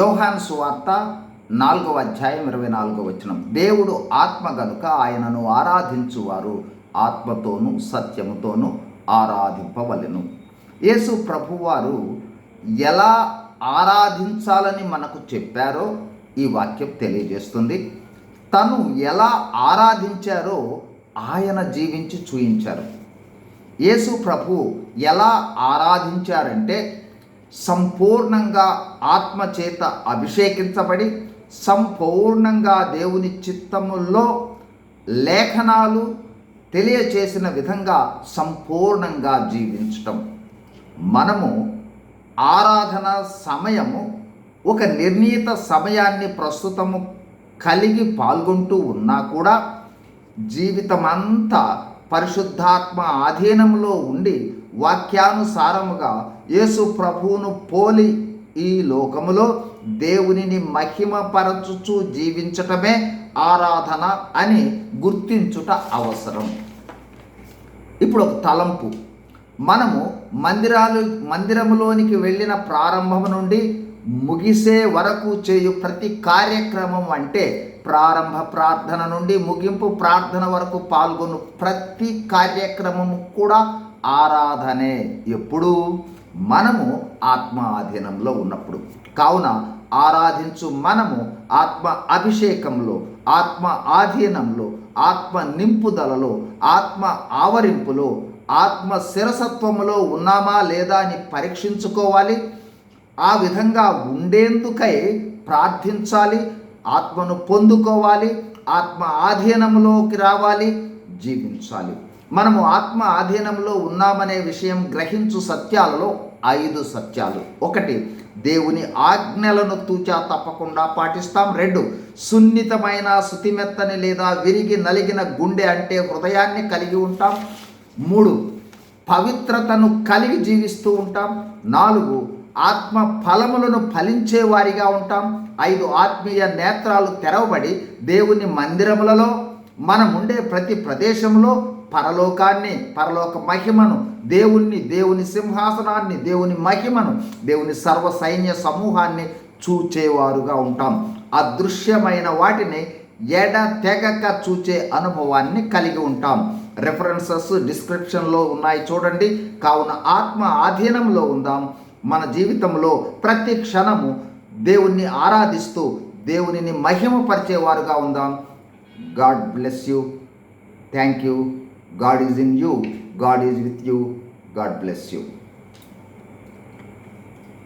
యోహాన్ సువార్త నాలుగవ అధ్యాయం ఇరవై నాలుగవ వచనం. దేవుడు ఆత్మ గనుక ఆయనను ఆరాధించువారు ఆత్మతోనూ సత్యముతోనూ ఆరాధింపవలెను. యేసు ప్రభువారు ఎలా ఆరాధించాలని మనకు చెప్పారో ఈ వాక్యం తెలియజేస్తుంది. తను ఎలా ఆరాధించారో ఆయన జీవించి చూయించారు. యేసు ప్రభు ఎలా ఆరాధించారంటే సంపూర్ణంగా ఆత్మ చేత అభిషేకించబడి సంపూర్ణంగా దేవుని చిత్తముల్లో లేఖనాలు తెలియచేసిన విధంగా సంపూర్ణంగా జీవించటం. మనము ఆరాధన సమయము ఒక నిర్ణీత సమయాన్ని ప్రస్తుతము కలిగి పాల్గొంటూ ఉన్నా కూడా జీవితమంతా పరిశుద్ధాత్మ ఆధీనంలో ఉండి వాక్యానుసారముగా యేసు ప్రభువును పోలి ఈ లోకములో దేవునిని మహిమపరచుచు జీవించటమే ఆరాధన అని గుర్తించుట అవసరం. ఇప్పుడు ఒక తలంపు. మనము మందిరాలు మందిరములోనికి వెళ్ళిన ప్రారంభం నుండి ముగిసే వరకు చేయు ప్రతి కార్యక్రమం అంటే ప్రారంభ ప్రార్థన నుండి ముగింపు ప్రార్థన వరకు పాల్గొను ప్రతి కార్యక్రమము కూడా ఆరాధనే. ఎప్పుడు? మనము ఆత్మ ఆధీనంలో ఉన్నప్పుడు. కావున ఆరాధించు మనము ఆత్మ అభిషేకంలో ఆత్మ ఆధీనంలో ఆత్మ నింపుదలలో ఆత్మ ఆవరింపులో ఆత్మ శిరసత్వములో ఉన్నామా లేదా అని పరీక్షించుకోవాలి. ఆ విధంగా ఉండేందుకై ప్రార్థించాలి ఆత్మను పొందుకోవాలి ఆత్మ ఆధీనంలోకి రావాలి జీవించాలి. మనము ఆత్మ ఆధీనంలో ఉన్నామనే విషయం గ్రహించు సత్యాలలో ఐదు సత్యాలు. ఒకటి దేవుని ఆజ్ఞలను తూచా తప్పకుండా పాటిస్తాం. రెండు సున్నితమైన శుతిమెత్తని లేదా విరిగి నలిగిన గుండె అంటే హృదయాన్ని కలిగి ఉంటాం. మూడు పవిత్రతను కలిగి జీవిస్తూ ఉంటాం. నాలుగు ఆత్మ ఫలములను ఫలించే వారిగా ఉంటాం. ఐదు ఆత్మీయ నేత్రాలు తెరవబడి దేవుని మందిరములలో మనం ఉండే ప్రతి ప్రదేశంలో పరలోకాన్ని పరలోక మహిమను దేవుణ్ణి దేవుని సింహాసనాన్ని దేవుని మహిమను దేవుని సర్వ సైన్య సమూహాన్ని చూచేవారుగా ఉంటాం. అదృశ్యమైన వాటిని ఎడ తెగక చూచే అనుభవాన్ని కలిగి ఉంటాం. రెఫరెన్సెస్ డిస్క్రిప్షన్లో ఉన్నాయి చూడండి. కావున ఆత్మ ఆధీనంలో ఉందాం. మన జీవితంలో ప్రతి క్షణము దేవుణ్ణి ఆరాధిస్తూ దేవునిని మహిమపరిచేవారుగా ఉందాం. God bless you. Thank you. God is in you. God is with you. God bless you.